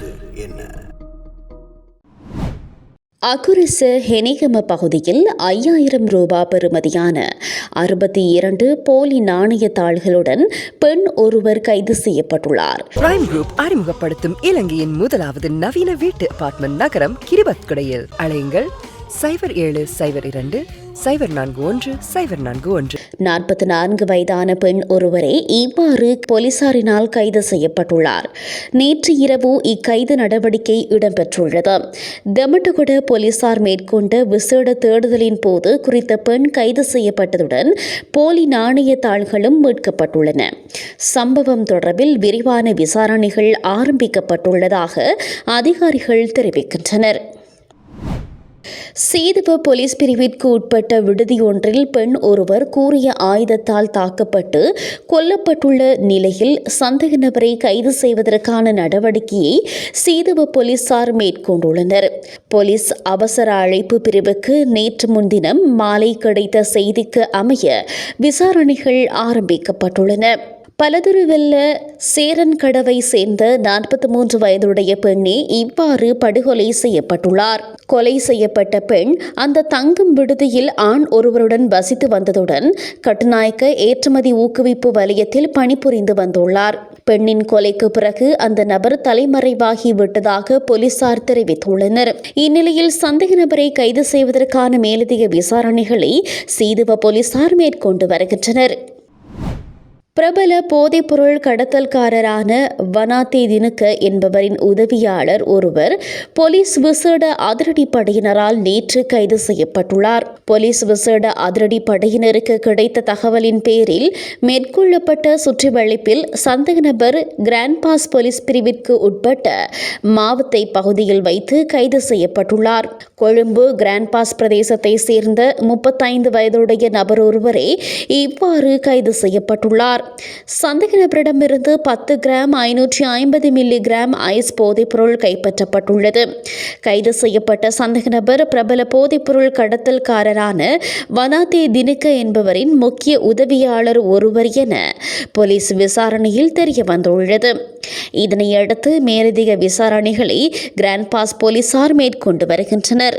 நடந்தது என்ன? அக்குரிசு ஹெனிகம பகுதியில் ஐயாயிரம் ரூபாய் பெறுமதியான அறுபத்தி இரண்டு போலி நாணய தாள்களுடன் பெண் ஒருவர் கைது செய்யப்பட்டுள்ளார். பிரைம் குரூப் அறிமுகப்படுத்தும் இலங்கையின் முதலாவது நவீன வீட்டு அபார்ட்மெண்ட் நகரம் கிரிபத்குடையில். அலையுங்கள். சைபர் ஏழு சைபர் இரண்டு சைபர் நான்கு ஒன்று சைபர் நான்கு ஒன்று. நாற்பத்தி நான்கு வயதான பெண் ஒருவரே இவ்வாறு போலீசாரினால் கைது செய்யப்பட்டுள்ளார். நேற்று இரவு இக்கைது நடவடிக்கை இடம்பெற்றுள்ளது. தெமட்டகுட போலீசார் மேற்கொண்ட விசேட தேடுதலின் போது குறித்த பெண் கைது செய்யப்பட்டதுடன் போலி நாணயத்தாள்களும் மீட்கப்பட்டுள்ளன. சம்பவம் தொடர்பில் விரிவான விசாரணைகள் ஆரம்பிக்கப்பட்டுள்ளதாக அதிகாரிகள் தெரிவிக்கின்றனர். சீதுவ போலீஸ் பிரிவிற்கு உட்பட்ட விடுதி ஒன்றில் பெண் ஒருவர் கூறிய ஆயுதத்தால் தாக்கப்பட்டு கொல்லப்பட்டுள்ள நிலையில் சந்தேக நபரை கைது செய்வதற்கான நடவடிக்கையை சீதுவ போலீசார் மேற்கொண்டுள்ளனர். போலீஸ் அவசர அழைப்பு பிரிவுக்கு நேற்று முன்தினம் மாலை கிடைத்த செய்திக்கு அமைய விசாரணைகள் ஆரம்பிக்கப்பட்டுள்ளன. பலதுருவெல்ல சேரன் கடவை சேர்ந்த நாற்பத்தி மூன்று வயதுடைய பெண்ணே இவ்வாறு படுகொலை செய்யப்பட்டுள்ளார். கொலை செய்யப்பட்ட பெண் அந்த தங்கும் விடுதியில் ஆண் ஒருவருடன் வசித்து வந்ததுடன் கட்டுநாயக்க ஏற்றுமதி ஊக்குவிப்பு வலயத்தில் பணிபுரிந்து வந்துள்ளார். பெண்ணின் கொலைக்கு பிறகு அந்த நபர் தலைமறைவாகி விட்டதாக போலீசார் தெரிவித்துள்ளனர். இந்நிலையில் சந்தேக நபரை கைது செய்வதற்கான மேலதிக விசாரணைகளை சீதுவ போலீசார் மேற்கொண்டு வருகின்றனர். பிரபல போதைப்பொருள் கடத்தல்காரரான வனாத்தே தினுக்க என்பவரின் உதவியாளர் ஒருவர் போலீஸ் விசேட அதிரடி படையினரால் நேற்று கைது செய்யப்பட்டுள்ளார். போலீஸ் விசேட அதிரடி படையினருக்கு கிடைத்த தகவலின் பேரில் மேற்கொள்ளப்பட்ட சுற்றிவளைப்பில் சந்தேக நபர் கிராண்ட் பாஸ் போலீஸ் பிரிவிற்கு உட்பட்ட மாவத்தை பகுதியில் வைத்து கைது செய்யப்பட்டுள்ளார். கொழும்பு கிராண்ட் பாஸ் பிரதேசத்தை சேர்ந்த முப்பத்தைந்து வயதுடைய நபர் ஒருவரே இவ்வாறு கைது செய்யப்பட்டுள்ளார். சந்தேக நபரிடமிருந்து பத்து கிராம் ஐநூற்றி ஐம்பது மில்லி கிராம் ஐஸ் போதைப்பொருள் கைப்பற்றப்பட்டுள்ளது. கைது செய்யப்பட்ட சந்தேக நபர் பிரபல போதைப்பொருள் கடத்தல்காரரான வனாதே தினுக்க என்பவரின் முக்கிய உதவியாளர் ஒருவர் என போலீஸ் விசாரணையில் தெரிய வந்துள்ளது. இதனையடுத்து மேலதிக விசாரணைகளை கிராண்ட் பாஸ் போலீசார் மேற்கொண்டு வருகின்றனர்.